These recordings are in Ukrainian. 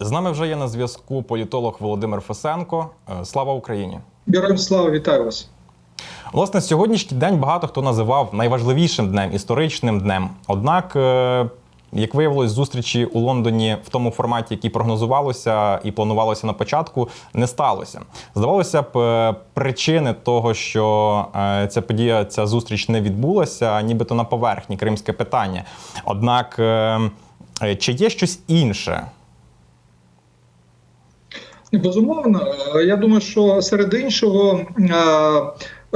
З нами вже є на зв'язку політолог Володимир Фосенко. Е, Слава Україні! Героям слава, вітаю вас. Власне, сьогоднішній день багато хто називав найважливішим днем, історичним днем. Однак, е, як виявилось, зустрічі у Лондоні в тому форматі, який прогнозувалося і планувалося на початку, не сталося. Здавалося б, е, причини того, що ця подія, ця зустріч не відбулася, нібито на поверхні кримське питання. Однак, чи є щось інше? Безумовно, я думаю, що серед іншого е,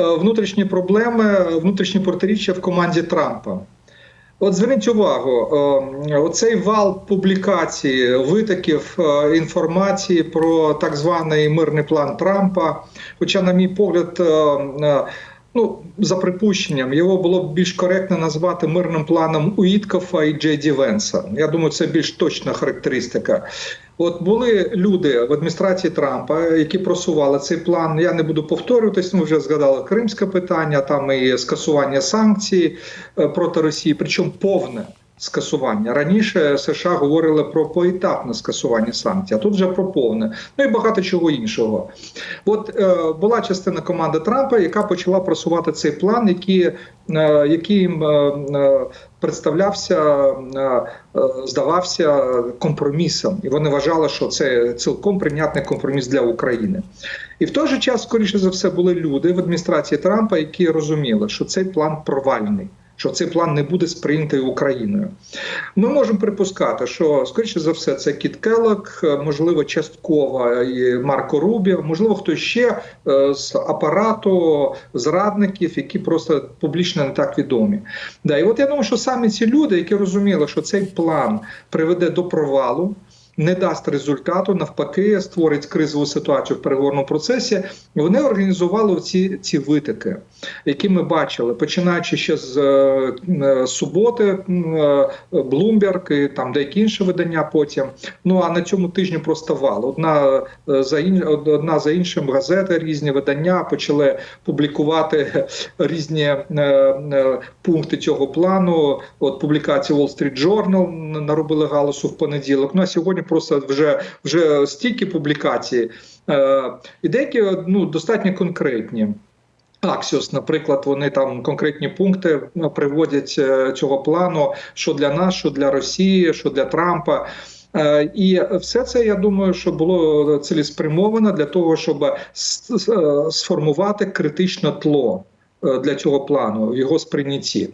е, внутрішні проблеми, внутрішні протиріччя в команді Трампа. От зверніть увагу, е, оцей вал публікації, витоків інформації про так званий мирний план Трампа. Хоча, на мій погляд, ну за припущенням, його було б більш коректно назвати мирним планом Уіткофа і Джей Ді Венса. Я думаю, це більш точна характеристика. От були люди в адміністрації Трампа, які просували цей план. Я не буду повторюватись. Ми вже згадали кримське питання, там і скасування санкцій е, проти Росії, причому повне. Скасування раніше США говорили про поетапне скасування санкцій, а тут вже про повне, ну і багато чого іншого. От е, була частина команди Трампа, яка почала просувати цей план, який, е, який їм е, е, представлявся, е, е, здавався компромісом, і вони вважали, що це цілком прийнятний компроміс для України. І в той же час, скоріше за все, були люди в адміністрації Трампа, які розуміли, що цей план провальний. Що цей план не буде сприйнятий Україною. Ми можемо припускати, що скоріше за все це Кіт Келлок, можливо, частково і Марко Рубіо, можливо, хтось ще е, з апарату зрадників, які просто публічно не так відомі. Да, і от я думаю, що саме ці люди, які розуміли, що цей план приведе до провалу. Не дасть результату, навпаки, створить кризову ситуацію в переговорному процесі. Вони організували ці ці витики, які ми бачили, починаючи ще з е, суботи, е, Bloomberg і там деякі інші видання. Потім ну а на цьому тижні просто вал. Одна е, за ін, одна за іншим газети, різні видання почали публікувати різні е, е, пункти цього плану. От публікації Wall Street Journal наробили галасу в понеділок. Ну а сьогодні просто вже вже стільки публікацій, е, і деякі ну достатньо конкретні. Аксіос, наприклад, вони там конкретні пункти ну, приводять е, цього плану, що для нас, що для Росії, що для Трампа. Е, І все це я думаю, що було цілеспрямовано для того, щоб е, сформувати критичне тло е, для цього плану в його сприйнятті.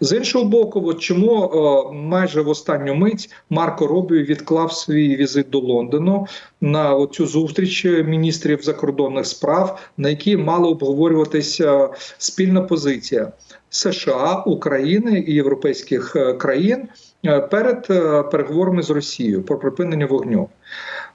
З іншого боку, от чому е, майже в останню мить Марко Робіо відклав свій візит до Лондону на цю зустріч міністрів закордонних справ, на якій мала обговорюватися спільна позиція США, України і європейських е, країн е, перед е, переговорами з Росією про припинення вогню.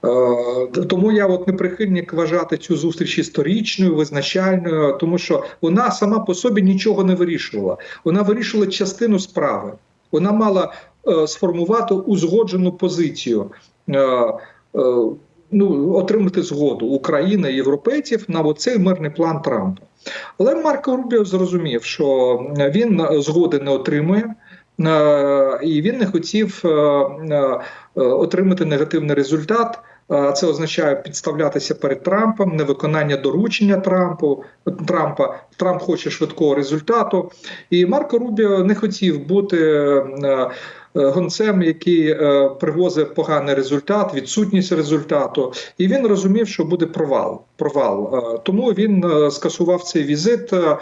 Е, Тому я от не прихильник вважати цю зустріч історичною, визначальною, тому що вона сама по собі нічого не вирішувала. Вона вирішувала частину справи. Вона мала е, сформувати узгоджену позицію. е, е, Ну, отримати згоду України і європейців на цей мирний план Трампа. Але Марко Рубіо зрозумів, що він згоди не отримує, е, і він не хотів е, е, отримати негативний результат. Це означає підставлятися перед Трампом, невиконання доручення Трампу Трампа. Трамп хоче швидкого результату, і Марко Рубіо не хотів бути е, гонцем, який е, привозить поганий результат, відсутність результату. І він розумів, що буде провал. Провал. Е, Тому він е, скасував цей візит, е,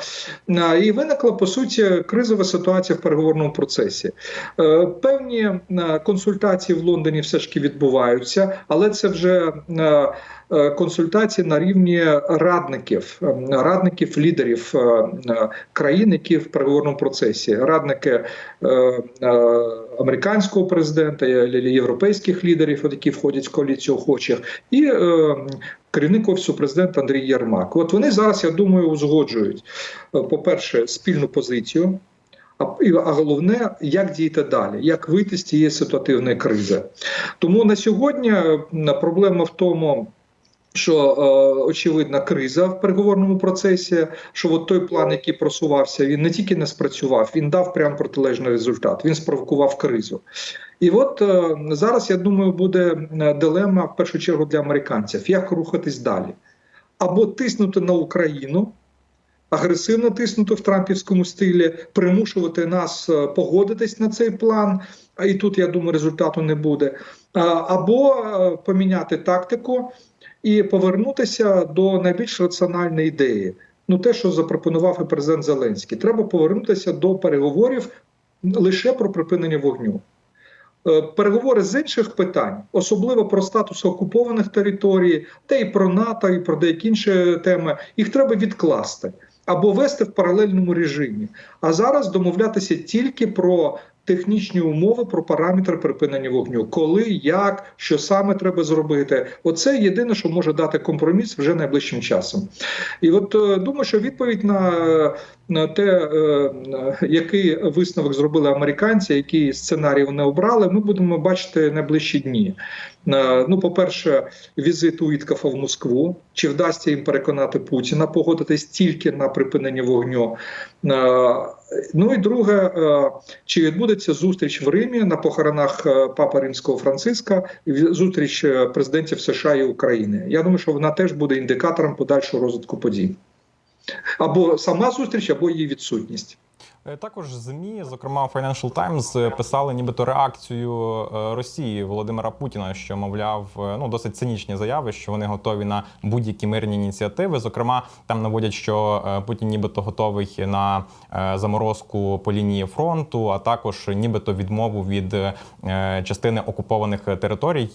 е, і виникла по суті кризова ситуація в переговорному процесі. Е, Певні е, консультації в Лондоні все ж таки відбуваються, але це вже е, консультації на рівні радників, радників лідерів е, е, країн, які в переговорному процесі, радники американського президента, європейських лідерів, які входять в коаліцію охочих, і керівник офісу президента Андрій Єрмак. От вони зараз, я думаю, узгоджують е, по-перше, спільну позицію. А, головне, як діяти далі, як вийти з цієї ситуативної кризи. Тому на сьогодні проблема в тому, що е, очевидна криза в переговорному процесі. Що от той план, який просувався, він не тільки не спрацював, він дав прям протилежний результат. Він спровокував кризу. І от е, зараз я думаю, буде е, дилема в першу чергу для американців: як рухатись далі, або тиснути на Україну. Агресивно тиснути в трампівському стилі, примушувати нас погодитись на цей план. І тут я думаю, результату не буде. Або поміняти тактику і повернутися до найбільш раціональної ідеї. Ну, те, що запропонував і президент Зеленський, треба повернутися до переговорів лише про припинення вогню. Е, Переговори з інших питань, особливо про статус окупованих територій, та й про НАТО, і про деякі інші теми, їх треба відкласти або вести в паралельному режимі. А зараз домовлятися тільки про технічні умови, про параметри припинення вогню, коли, як, що саме треба зробити. Оце єдине, що може дати компроміс вже найближчим часом. І от е, думаю, що відповідь на, те, е, який висновок зробили американці, який сценарій вони обрали, ми будемо бачити найближчі дні. Е, Ну, по-перше, візит Уіткафа в Москву. Чи вдасться їм переконати Путіна погодитись тільки на припинення вогню? Е, Ну і друге, е, чи відбудеться зустріч в Римі на похоронах Папа Римського Франциска, зустріч президентів США і України? Я думаю, що вона теж буде індикатором подальшого розвитку подій. Або сама зустріч, або її відсутність. Е, Також змі, зокрема Financial Times, е, писали нібито реакцію е, Росії Володимира Путіна, що мовляв, ну досить цинічні заяви, що вони готові на будь-які мирні ініціативи. Зокрема, там наводять, що Путін нібито готовий на заморозку по лінії фронту, а також нібито відмову від частини окупованих територій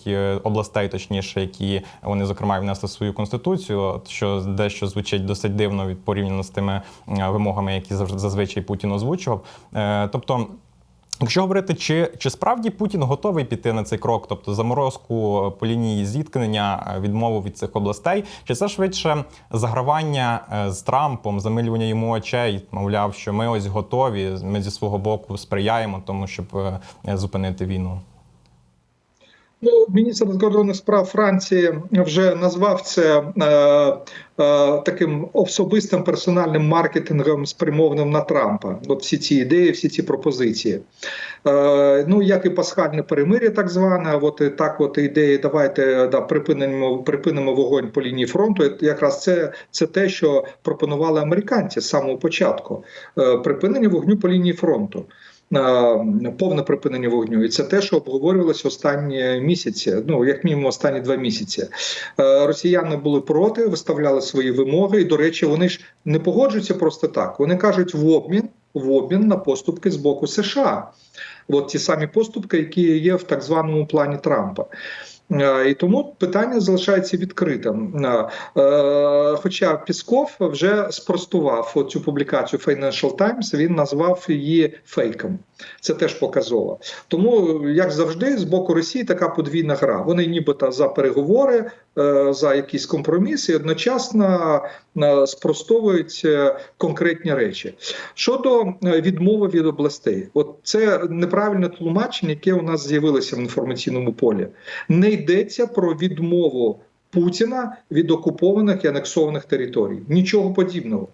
областей, точніше, які вони зокрема внесли свою конституцію, що дещо звучить досить дивно від порівняно з тими вимогами, які зазвичай Путін озвучував. Е, Тобто. Якщо говорити, чи, чи справді Путін готовий піти на цей крок, тобто заморозку по лінії зіткнення, е, відмову від цих областей, чи це швидше загравання е, з Трампом, замилювання йому очей, мовляв, що ми ось готові, ми зі свого боку сприяємо тому, щоб зупинити війну? Ну, міністр закордонних справ Франції вже назвав це е, е, таким особистим персональним маркетингом, спрямованим на Трампа. От всі ці ідеї, всі ці пропозиції. Е, ну, як і пасхальне перемир'я, так зване, от так, от ідеї, давайте да, припинимо, припинимо вогонь по лінії фронту. Якраз це, це те, що пропонували американці з самого початку. Е, припинення вогню по лінії фронту. Повне припинення вогню, і це те, що обговорювалося останні місяці. Ну як мінімум, останні два місяці. Е, Росіяни були проти, виставляли свої вимоги. І до речі, вони ж не погоджуються просто так. Вони кажуть в обмін в обмін на поступки з боку США. От ті самі поступки, які є в так званому плані Трампа. Е, І тому питання залишається відкритим. Е, е, Хоча Пісков вже спростував цю публікацію Financial Times, він назвав її фейком. Це теж показово. Тому, як завжди, з боку Росії така подвійна гра. Вони нібито за переговори, е, за якісь компроміси, і одночасно е, спростовують е, конкретні речі. Щодо відмови від областей, от це неправильне тлумачення, яке у нас з'явилося в інформаційному полі. Не йдеться про відмову Путіна від окупованих і анексованих територій. Нічого подібного.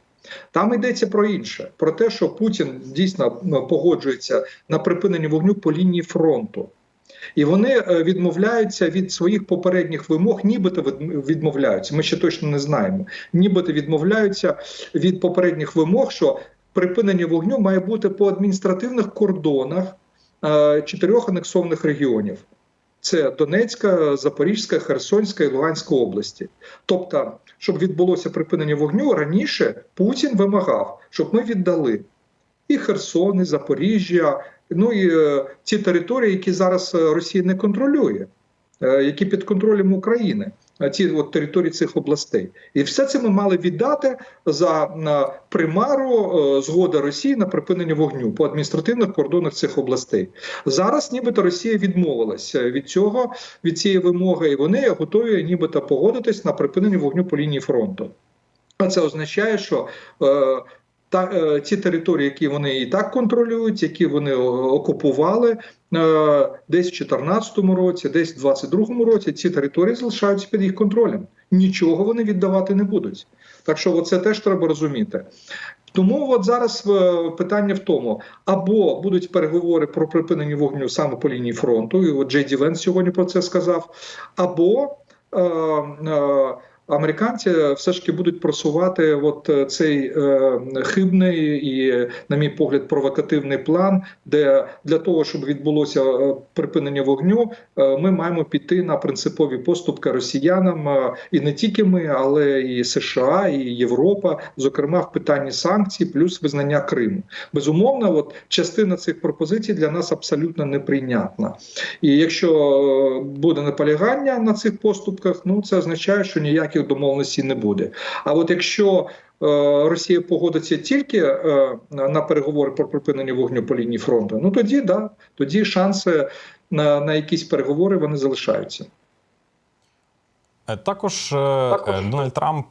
Там йдеться про інше: про те, що Путін дійсно ну, погоджується на припинення вогню по лінії фронту. І вони е, відмовляються від своїх попередніх вимог, нібито відмовляються. Ми ще точно не знаємо. Нібито відмовляються від попередніх вимог, що припинення вогню має бути по адміністративних кордонах е, чотирьох анексованих регіонів. Це Донецька, Запорізька, Херсонська і Луганська області. Тобто, щоб відбулося припинення вогню, раніше Путін вимагав, щоб ми віддали і Херсон, і Запоріжжя, ну і ці території, які зараз е, Росія не контролює, е, які під контролем України. Е, Ці от території цих областей, і все це ми мали віддати за примару е, згоди Росії на припинення вогню по адміністративних кордонах цих областей. Зараз, нібито Росія відмовилася від цього, від цієї вимоги, і вони готові, нібито погодитись на припинення вогню по лінії фронту. А це означає, що е, та е, ті території, які вони і так контролюють, які вони окупували, десь в 2014 році, десь в 2022 році ці території залишаються під їх контролем. Нічого вони віддавати не будуть. Так що це теж треба розуміти. Тому от зараз е, питання в тому: або будуть переговори про припинення вогню саме по лінії фронту, і от Джей Ді Венс сьогодні про це сказав, або е, е, американці все ж таки будуть просувати от е, цей е, хибний і, на мій погляд, провокативний план, де для того, щоб відбулося е, припинення вогню, е, ми маємо піти на принципові поступки росіянам, е, і не тільки ми, але і США, і Європа, зокрема в питанні санкцій, плюс визнання Криму. Безумовно, от частина цих пропозицій для нас абсолютно неприйнятна. І якщо е, буде наполягання на цих поступках, ну це означає, що ніяких домовленостей не буде. А от якщо е, Росія погодиться тільки е, на переговори про припинення вогню по лінії фронту, ну тоді да, тоді шанси на, на якісь переговори вони залишаються. Е, Також, Також. Дональд Трамп.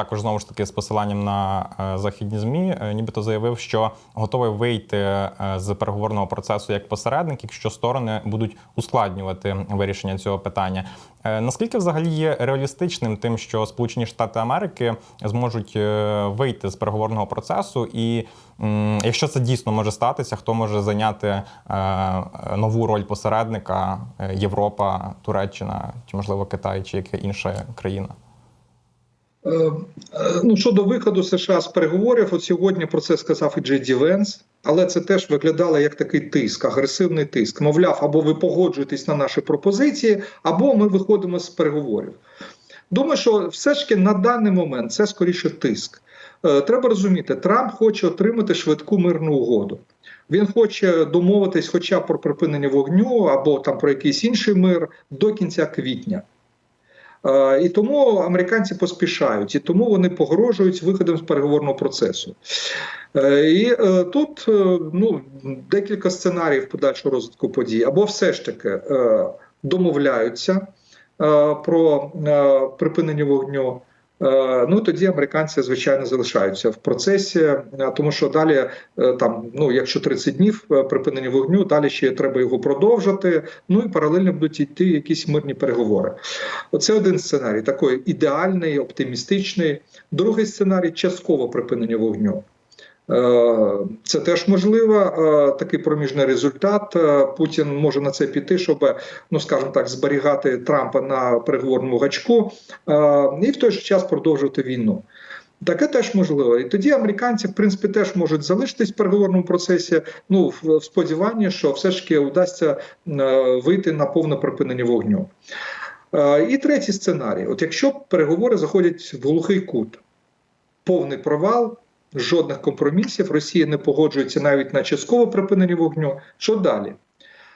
Також знову ж таки з посиланням на е, західні змі, е, нібито заявив, що готовий вийти е, з переговорного процесу як посередник, якщо сторони будуть ускладнювати вирішення цього питання. Наскільки взагалі є реалістичним тим, що Сполучені Штати Америки зможуть вийти з переговорного процесу, і якщо це дійсно може статися, хто може зайняти нову роль посередника? Європа, Туреччина чи можливо Китай, чи яка інша країна? Е, е, Ну, щодо виходу США з переговорів, от сьогодні про це сказав і Джей Ді Венс, але це теж виглядало як такий тиск, агресивний тиск. Мовляв, або ви погоджуєтесь на наші пропозиції, або ми виходимо з переговорів. Думаю, що все ж таки на даний момент це скоріше тиск. Е, Треба розуміти, Трамп хоче отримати швидку мирну угоду. Він хоче домовитись, хоча б про припинення вогню або там про якийсь інший мир до кінця квітня. Е, І тому американці поспішають, і тому вони погрожують виходом з переговорного процесу. Е, І е, тут ну, декілька сценаріїв подальшого розвитку подій, або все ж таки домовляються про припинення вогню. Е, Ну тоді американці звичайно залишаються в процесі, е, тому що далі е, там, ну якщо 30 днів припинення вогню, далі ще треба його продовжити. Ну і паралельно будуть йти якісь мирні переговори. Оце один сценарій, такий ідеальний, оптимістичний. Другий сценарій частково припинення вогню. Е, Це теж можливо, е, такий проміжний результат. Е, Путін може на це піти, щоб, ну скажімо так, зберігати Трампа на переговорному гачку і в той же час продовжувати війну. Таке теж можливо. І тоді американці, в принципі, теж можуть залишитись в переговорному процесі. Ну, в, сподіванні, що все ж таки вдасться вийти на повне припинення вогню. І третій сценарій: от якщо переговори заходять в глухий кут, повний провал, жодних компромісів, Росія не погоджується навіть на часткове припинення вогню. Що далі?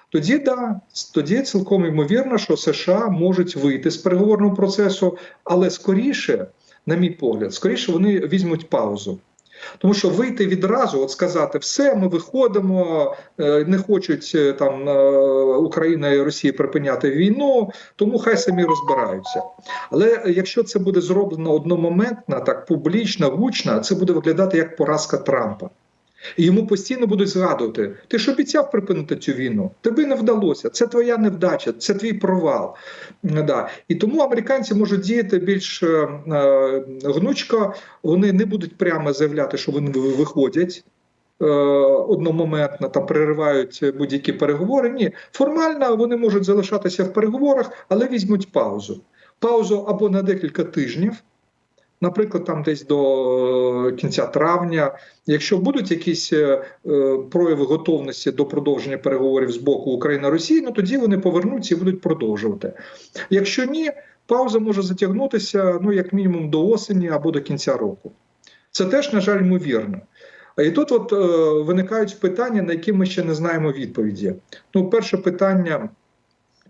Тоді да, тоді цілком ймовірно, що США можуть вийти з переговорного процесу, але скоріше, на мій погляд, скоріше вони візьмуть паузу. Тому що вийти відразу, от сказати, все, ми виходимо, е, не хочуть е, там е, Україна і Росія припиняти війну, тому хай самі розбираються. Але якщо це буде зроблено одномоментно, так публічно, гучно, це буде виглядати як поразка Трампа. Йому постійно будуть згадувати: ти ж обіцяв припинити цю війну? Тобі не вдалося. Це твоя невдача, це твій провал. Да. І тому американці можуть діяти більш е, е, гнучко. Вони не будуть прямо заявляти, що вони виходять. е, Одномоментно там переривають будь-які переговори. Ні, формально вони можуть залишатися в переговорах, але візьмуть паузу. Паузу або на декілька тижнів, наприклад, там десь до е, кінця травня. Якщо будуть якісь е, е, прояви готовності до продовження переговорів з боку України Росії, ну тоді вони повернуться і будуть продовжувати. Якщо ні, пауза може затягнутися ну як мінімум до осені або до кінця року. Це теж, на жаль, ймовірно. І тут от е, виникають питання, на які ми ще не знаємо відповіді. Ну, перше питання.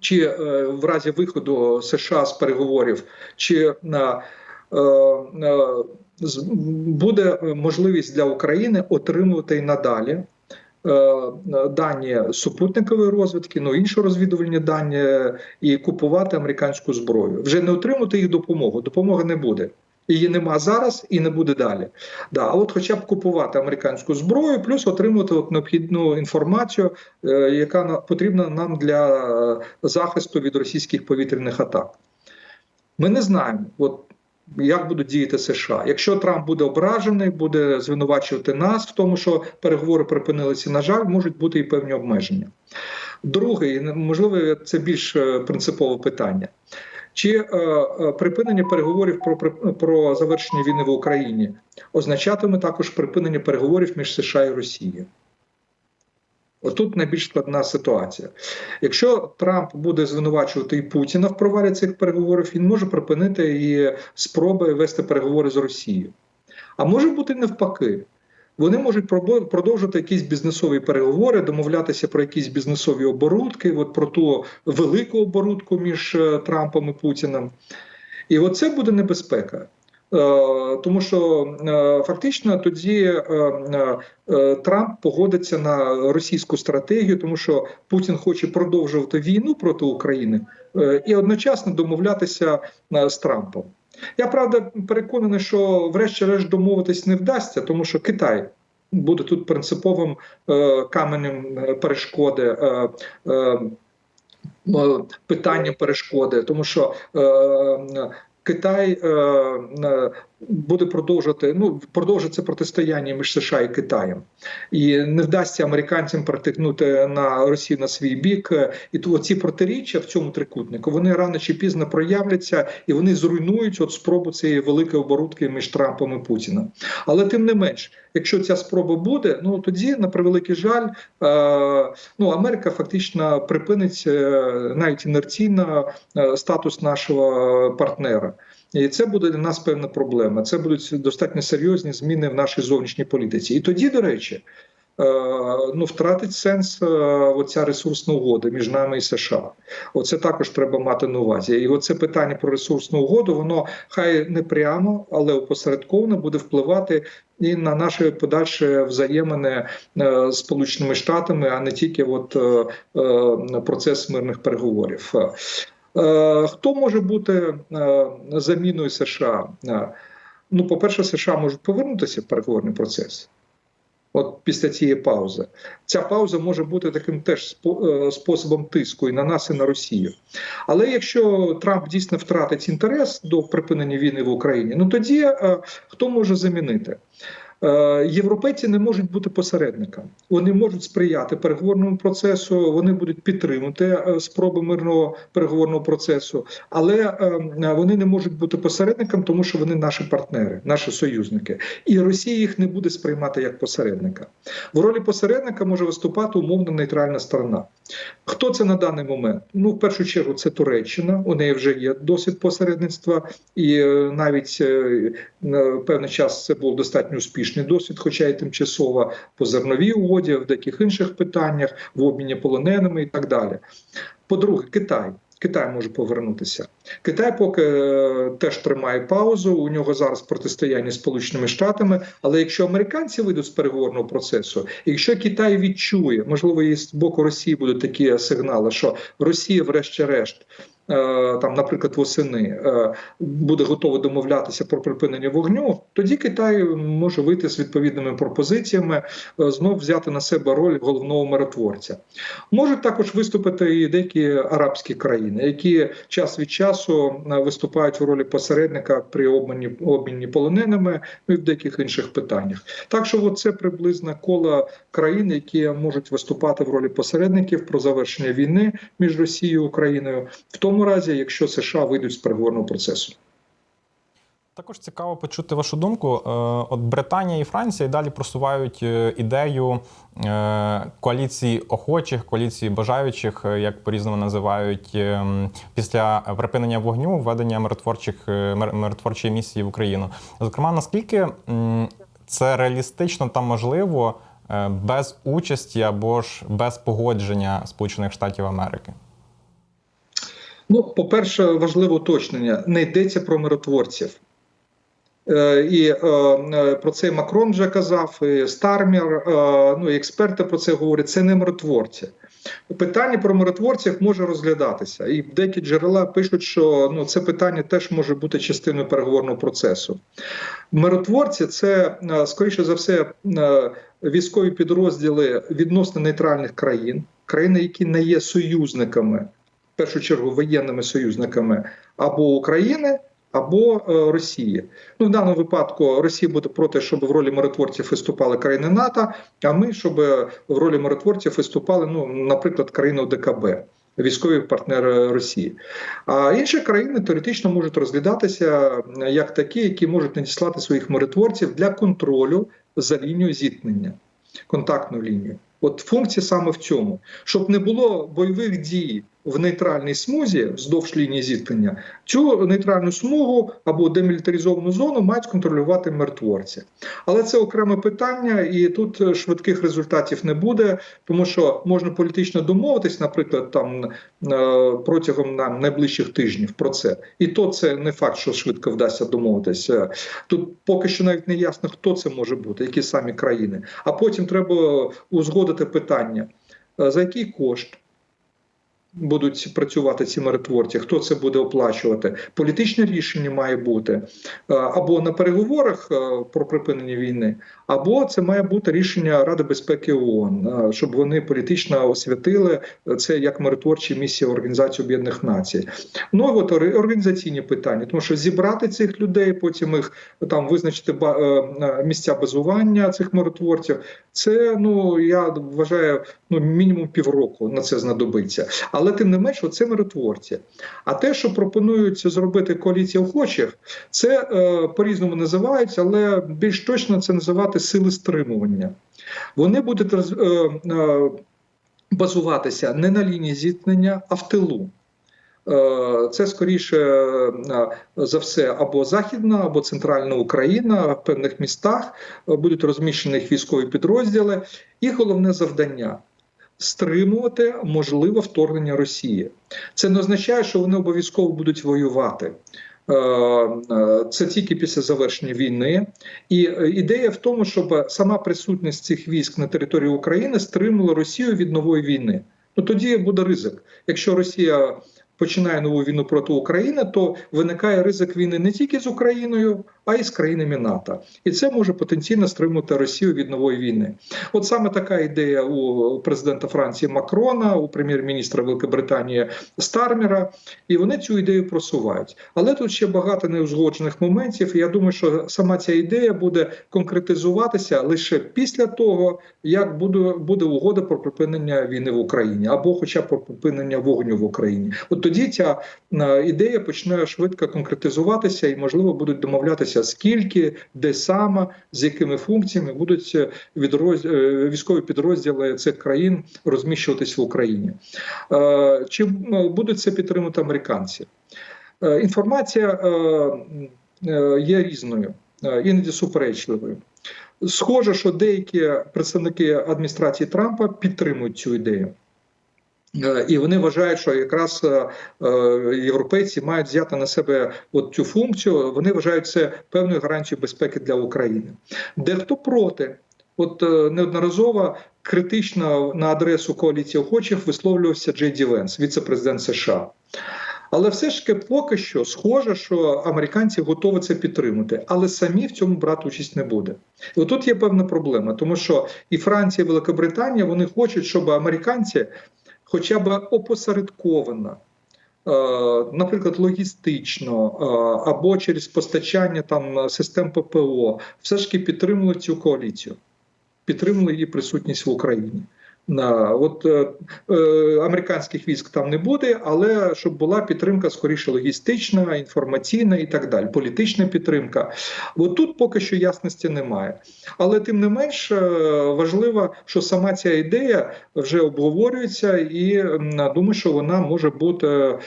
Чи е, в разі виходу США з переговорів, чи на е, буде можливість для України отримувати і надалі е, дані супутникової розвідки, ну інші розвідувальні дані і купувати американську зброю. Вже не отримати їх допомогу. Допомоги не буде. Її нема зараз і не буде далі. Да, а от хоча б купувати американську зброю, плюс отримувати от необхідну інформацію, е, яка потрібна нам для е, захисту від російських повітряних атак. Ми не знаємо, от як будуть діяти США. Якщо Трамп буде ображений, буде звинувачувати нас в тому, що переговори припинилися, на жаль, можуть бути і певні обмеження. Друге, можливо, це більш е, принципове питання. Чи е, е, припинення переговорів про, про завершення війни в Україні означатиме також припинення переговорів між США і Росією? Отут найбільш складна ситуація. Якщо Трамп буде звинувачувати і Путіна в провалі цих переговорів, він може припинити і спроби вести переговори з Росією. А може бути навпаки. Вони можуть продовжити якісь бізнесові переговори, домовлятися про якісь бізнесові оборудки, от про ту велику оборудку між е, Трампом і Путіним. І от це буде небезпека. Е, Тому що е, фактично тоді е, Трамп погодиться на російську стратегію, тому що Путін хоче продовжувати війну проти України і одночасно домовлятися з Трампом. Я правда переконаний, що врешті-решт домовитись не вдасться, тому що Китай буде тут принциповим каменем перешкоди. Е, е, е, питання перешкоди, тому що Китай е, буде продовжувати ну продовжиться протистояння між США і Китаєм, і не вдасться американцям притикнути на Росію на свій бік. І то ці протиріччя в цьому трикутнику вони рано чи пізно проявляться і вони зруйнують от спробу цієї великої оборудки між Трампом і Путіним. Але тим не менш, якщо ця спроба буде, ну тоді на превеликий жаль, е, ну Америка фактично припинить е, навіть інерційно е, статус нашого партнера. І це буде для нас певна проблема. Це будуть достатньо серйозні зміни в нашій зовнішній політиці. І тоді, до речі, е, ну втратить сенс е, оця ресурсна угода між нами і США. Оце також треба мати на увазі. І оце питання про ресурсну угоду, воно хай не прямо, але опосередковано буде впливати і на наші подальші взаємини е, з Сполученими Штатами, а не тільки от процес мирних переговорів. Е, Хто може бути е, заміною США? Е, Ну, по-перше, США можуть повернутися в переговорний процес. От після цієї паузи. Ця пауза може бути таким теж спо- способом тиску і на нас, і на Росію. Але якщо Трамп дійсно втратить інтерес до припинення війни в Україні, ну тоді хто може замінити? Е, Європейці не можуть бути посередниками. Вони можуть сприяти переговорному процесу, вони будуть підтримувати е, спроби мирного переговорного процесу, але е, вони не можуть бути посередником, тому що вони наші партнери, наші союзники. І Росія їх не буде сприймати як посередника. В ролі посередника може виступати умовно нейтральна сторона. Хто це на даний момент? Ну, в першу чергу, це Туреччина. У неї вже є досвід посередництва, і навіть на певний час це був достатньо успішний досвід, хоча й тимчасово по зерновій угоді, в деяких інших питаннях, в обміні полоненими і так далі. По-друге, Китай. Китай може повернутися. Китай поки е, теж тримає паузу. У нього зараз протистояння з Сполученими Штатами. Але якщо американці вийдуть з переговорного процесу, якщо Китай відчує, можливо, і з боку Росії будуть такі сигнали, що Росія, врешті-решт, там, наприклад, восени е, буде готова домовлятися про припинення вогню, тоді Китай може вийти з відповідними пропозиціями, е, знов взяти на себе роль головного миротворця. Можуть також виступити і деякі арабські країни, які час від часу е, виступають в ролі посередника при обміні обміні полоненими ну і в деяких інших питаннях. Так що це приблизно коло країн, які можуть виступати в ролі посередників про завершення війни між Росією і Україною, в тому разі, якщо США вийдуть з переговорного процесу. Також цікаво почути вашу думку. Е, От Британія і Франція і далі просувають е, ідею е, коаліції охочих, коаліції бажаючих, як по-різному називають, е, після припинення вогню введення миротворчих миротворчої місії в Україну. Зокрема, наскільки це реалістично та можливо без участі або ж без погодження Сполучених Штатів Америки? Ну, по-перше, важливе уточнення: не йдеться про миротворців. Е, І е, е, про це Макрон вже казав, і Стармер, е, ну і експерти про це говорять. Це не миротворці. питання про миротворців може розглядатися, і деякі джерела пишуть, що ну це питання теж може бути частиною переговорного процесу. Миротворці це скоріше за все військові підрозділи відносно нейтральних країн, країни, які не є союзниками, першу чергу воєнними союзниками або України. Або е, Росії, ну в даному випадку Росія буде проти, щоб в ролі миротворців виступали країни НАТО. А ми, щоб в ролі миротворців виступали, ну наприклад, країни ОДКБ, військові партнери Росії. А інші країни теоретично можуть розглядатися як такі, які можуть надіслати своїх миротворців для контролю за лінією зіткнення, контактну лінію. От функція саме в цьому, щоб не було бойових дій в нейтральній смузі вздовж лінії зіткнення, цю нейтральну смугу або демілітаризовану зону мають контролювати миротворці. Але це окреме питання, і тут швидких результатів не буде, тому що можна політично домовитись, наприклад, там е, протягом нам найближчих тижнів про це. І то це не факт, що швидко вдасться домовитися. Тут поки що навіть не ясно, хто це може бути, які самі країни. А потім треба узгодити питання, е, за який кошт будуть працювати ці миротворці, хто це буде оплачувати. Політичне рішення має бути е, або на переговорах е, про припинення війни, або це має бути рішення Ради безпеки ООН, е, щоб вони політично освятили це як миротворчі місії Організації Об'єднаних Націй. Ну от організаційні питання, тому що зібрати цих людей, потім їх там визначити місця базування цих миротворців. Це ну я вважаю, ну мінімум півроку на це знадобиться. Але тим не менш, це миротворці. А те, що пропонують зробити коаліція охочих, це е, по-різному називають, але більш точно це називати сили стримування. Вони будуть роз- е, е, базуватися не на лінії зіткнення, а в тилу. Е, Це скоріше е, за все або західна, або центральна Україна в певних містах будуть розміщені військові підрозділи. І головне завдання стримувати можливе вторгнення Росії. Це не означає, що вони обов'язково будуть воювати. Е, е, Це тільки після завершення війни, і е, ідея в тому, щоб сама присутність цих військ на території України стримувала Росію від нової війни. Ну тоді буде ризик. Якщо Росія починає нову війну проти України, то виникає ризик війни не тільки з Україною, а й з країнами НАТО. І це може потенційно стримувати Росію від нової війни. От саме така ідея у президента Франції Макрона, у прем'єр-міністра Великобританії Стармера, і вони цю ідею просувають. Але тут ще багато неузгоджених моментів. І я думаю, що сама ця ідея буде конкретизуватися лише після того, як буде, буде угода про припинення війни в Україні, або, хоча б про припинення вогню в Україні. От тоді ця е, ідея почне швидко конкретизуватися, і можливо будуть домовлятися, скільки, де саме, з якими функціями будуть е, відроз... е, військові підрозділи цих країн розміщуватись в Україні. Е, Чи будуть це підтримувати американці? Інформація є різною, іноді суперечливою. Схоже, що деякі представники адміністрації Трампа підтримують цю ідею. Е, І вони вважають, що якраз е, е, європейці мають взяти на себе от цю функцію. Вони вважають це певною гарантією безпеки для України. Дехто проти. От неодноразово критично на адресу коаліції охочих висловлювався Джей Ді Венс, віце-президент США. Але все ж таки поки що схоже, що американці готові це підтримати, але самі в цьому брати участь не буде. І отут є певна проблема, тому що і Франція, і Великобританія вони хочуть, щоб американці хоча б опосередковано. е, Наприклад, логістично е, або через постачання там систем ППО, все ж таки підтримали цю коаліцію, підтримали її присутність в Україні. На от е, е, американських військ там не буде, але щоб була підтримка скоріше логістична, інформаційна і так далі, політична підтримка. От тут поки що ясності немає. Але тим не менш е, важливо, що сама ця ідея вже обговорюється, і думаю, що вона може бути е,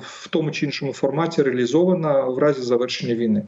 в тому чи іншому форматі реалізована в разі завершення війни.